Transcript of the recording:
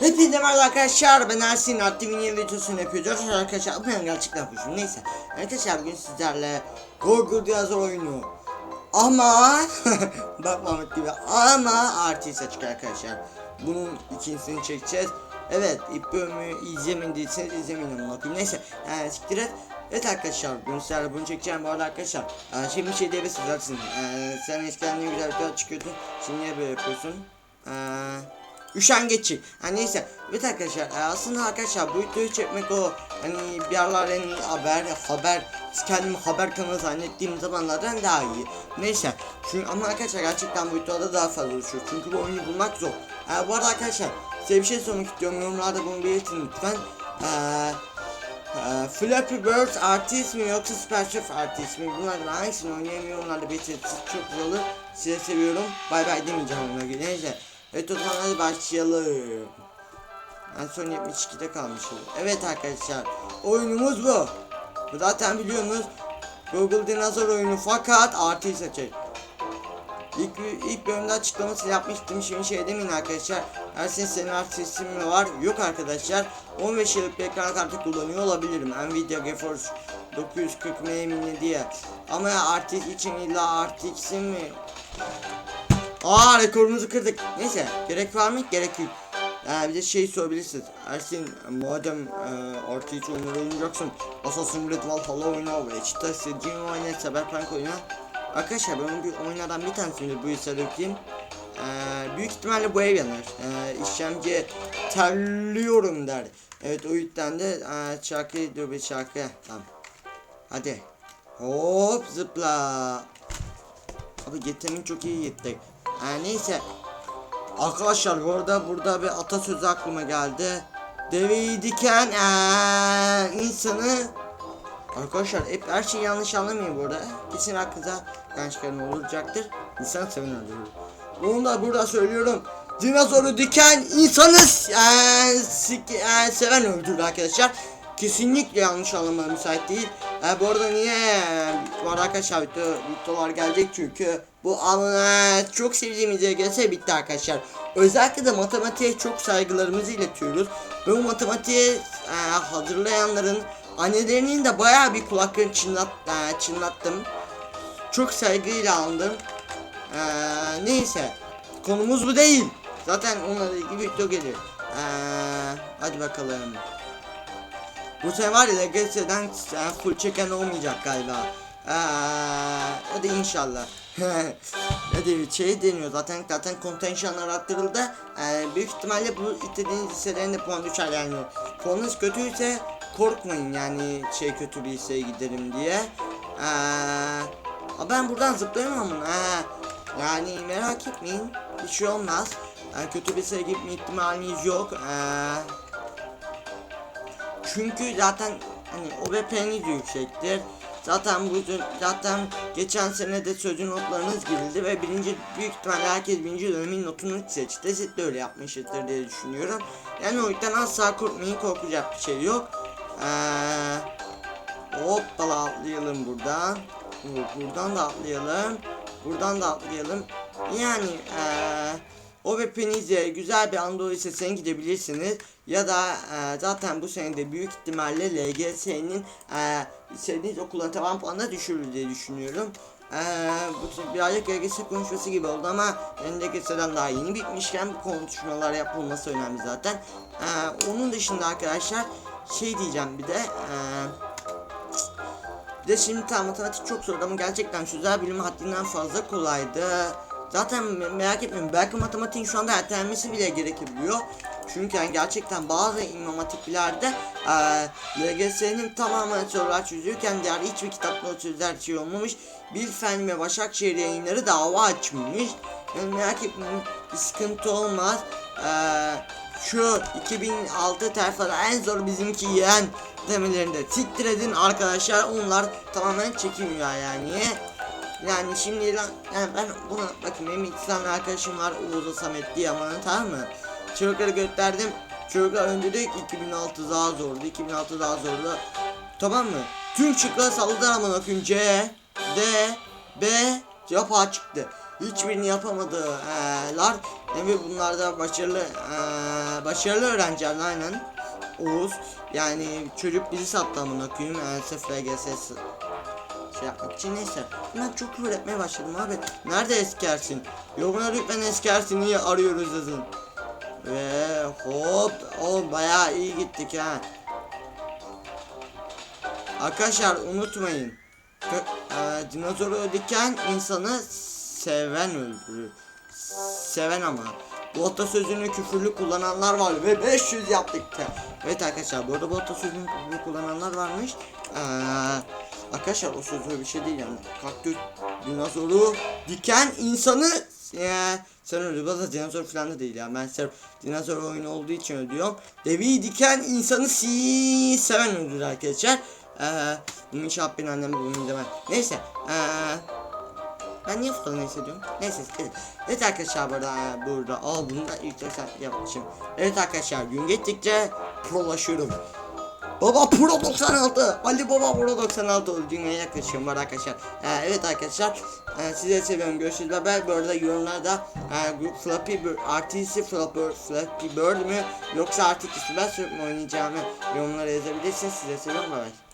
Hepinize merhaba arkadaşlar ben Ersin. Aktif'in yeni videosunu yapıyoruz. Arkadaşlar ben gerçekten hoşum neyse. Arkadaşlar bugün sizlerle Google Dinozor oyunu. Ama Bak Mahmut gibi ama artist açık arkadaşlar. Bunun ikincisini çekeceğiz. Evet ilk bölümü izlemediyseniz izlemeyin bakayım. Neyse yani siktir et. Evet arkadaşlar bugün sizlerle bunu çekeceğim. Bu arada arkadaşlar e, Şimdi bir şey diyebilirsiniz Ersin e, Sen eskiden ne güzel bir çıkıyordun Şimdi niye böyle yapıyorsun? Eee Üşengeççi. Ha neyse. Evet arkadaşlar e, aslında arkadaşlar bu videoyu çekmek o hani bir yerlerden haber haber kendimi haber kanalı zannettiğim zamanlardan daha iyi. Neyse. Çünkü ama arkadaşlar gerçekten bu videoda daha fazla uğraşıyor. Çünkü bu oyunu bulmak zor. E, bu arada arkadaşlar size bir şey sormak istiyorum. Yorumlarda bunu belirtin lütfen. Ee, Flappy Bird artist mi yoksa Super Chef artist mi? Bunlardan hangisini oynayamıyorum onlarla belirtirsiniz çok güzel olur. Size seviyorum. Bay bay demeyeceğim ilgili. Neyse. Evet o zaman hadi başlayalım. En son 72'de kalmışız. Evet arkadaşlar. Oyunumuz bu. Zaten biliyorsunuz. Google Dinozor oyunu fakat artıyı seçecek. İlk, ilk bölümde açıklaması yapmıştım. Şimdi şey demeyin arkadaşlar. Ersin senin artistin mi var? Yok arkadaşlar. 15 yıllık bir ekran kartı kullanıyor olabilirim. Nvidia GeForce 940 M diye. Ama artist için illa artistin mi? Aa rekorumuzu kırdık. Neyse gerek var mı? Gerek yok. Ee, bir de şey sorabilirsiniz. Ersin madem e, artı hiç oyunları oynayacaksın. Assassin's Creed Valhalla oyna ve işte istediğin oyna Cyberpunk oyna. Arkadaşlar ben bir oyunlardan bir tanesini bu yüzden dökeyim. Ee, büyük ihtimalle bu ev yanar. Ee, işlemci terliyorum der. Evet o yüzden de e, şarkı dur bir şarkı. Tamam. Hadi. Hop zıpla. Abi getirin çok iyi gittik. Ee, neyse. Arkadaşlar bu arada burada bir atasözü aklıma geldi. Deveyi diken ee, insanı Arkadaşlar hep her şeyi yanlış anlamayın burada. Kesin aklınıza ben çıkarım olacaktır. İnsan seven öldürür. Bunu da burada söylüyorum. Dinozoru diken insanı ee, sik- ee, seven öldürür arkadaşlar. Kesinlikle yanlış anlamaya müsait değil. E, bu arada niye? Bu arada arkadaşlar video, videolar gelecek çünkü bu anı çok sevdiğimiz YGS bitti arkadaşlar. Özellikle de matematiğe çok saygılarımızı iletiyoruz. Ve bu matematiğe e, hazırlayanların annelerinin de bayağı bir kulaklarını çınlat, e, çınlattım. Çok saygıyla aldım. E, neyse. Konumuz bu değil. Zaten onunla ilgili video gelir. E, hadi bakalım. Bu sefer LGS'den e, full çeken olmayacak galiba. Ee, hadi inşallah. hadi şey deniyor zaten zaten kontenjanlar arttırıldı. Ee, büyük ihtimalle bu istediğiniz listelerin de puan düşer yani. Puanınız kötüyse korkmayın yani şey kötü bir listeye giderim diye. Ee, ben buradan zıplayamam? Ee, yani merak etmeyin. Bir şey olmaz. Yani kötü bir listeye gitme ihtimaliniz yok. Ee, çünkü zaten hani OBP'niz yüksektir. Zaten bu zaten geçen sene de sözlü notlarınız girildi ve birinci büyük ihtimalle herkes birinci dönemin notunu seçti. Siz de öyle yapmışızdır diye düşünüyorum. Yani o yüzden asla korkmayın korkacak bir şey yok. Ee, hoppala atlayalım buradan. Buradan da atlayalım. Buradan da atlayalım. Yani eee o webinizde güzel bir Android sesine gidebilirsiniz. Ya da e, zaten bu sene de büyük ihtimalle LGS'nin e, istediğiniz okulun tavan puanına düşürür diye düşünüyorum. E, bu birazcık LGS konuşması gibi oldu ama LGS'den daha yeni bitmişken bu konuşmalar yapılması önemli zaten. E, onun dışında arkadaşlar şey diyeceğim bir de e, bir de şimdi tam matematik çok zor ama gerçekten sözel bilim haddinden fazla kolaydı. Zaten me- merak etmeyin belki matematiğin şu anda ertelenmesi bile gerekebiliyor. Çünkü yani gerçekten bazı imam hatiplerde eee LGS'nin tamamen sorular çözüyorken diğer hiçbir kitapta sözler şey olmamış. Bilfen ve Başakşehir yayınları dava açmış. Yani merak etmeyin bir sıkıntı olmaz. Eee şu 2006 tayfada en zor bizimki yeğen demelerinde siktir edin arkadaşlar onlar tamamen çekilmiyor yani. Yani şimdi lan yani ben buna bakın benim iki tane arkadaşım var Uğuz'a Samet diye ama tamam mı? Çocukları gösterdim. Çocuklar önce de 2006 daha zordu. 2006 daha zordu. Tamam mı? Tüm şıkları salladılar ama bakın C, D, B cevap çıktı. Hiçbirini yapamadılar. Ve bunlar da başarılı eee, başarılı öğrenciler aynen. Oğuz yani çocuk bizi sattı amına koyayım. Yani sıfır şey yapmak için neyse. Ben çok küfür etmeye başladım abi. Nerede eskersin? Yorumlara lütfen eskersini arıyoruz yazın. Ve hop o bayağı iyi gittik ha. Arkadaşlar unutmayın. E, dinozoru öldürken insanı seven öldürür. Seven ama. Bu atasözünü küfürlü kullananlar var ve 500 yaptık. Evet arkadaşlar bu arada bu atasözünü küfürlü kullananlar varmış. Ee, arkadaşlar o söz öyle bir şey değil yani. Kaktüs dinozoru diken insanı ya sen öyle bazı dinozor falan da değil ya. Ben sırf dinozor oyunu olduğu için ödüyorum. Devi diken insanı si seven öldürür arkadaşlar. Ee, inşallah benim annem bunu demem. Neyse. Ee, ben niye falan hissediyorum? Neyse. Evet, evet arkadaşlar burada burada. Aa bunu da ilk defa yapmışım. Evet arkadaşlar gün geçtikçe prolaşıyorum. Baba Pro 96. Ali Baba Pro 96 oldu. Dünyaya yaklaşıyorum var arkadaşlar. Ee, evet arkadaşlar. Ee, size seviyorum. Görüşürüz. Bye. Bu arada yorumlarda e, grup Flappy Bird, RTC Flappy, Flappy Bird mü yoksa artık ben mi oynayacağımı yorumlara yazabilirsiniz. Size seviyorum. Bye bye.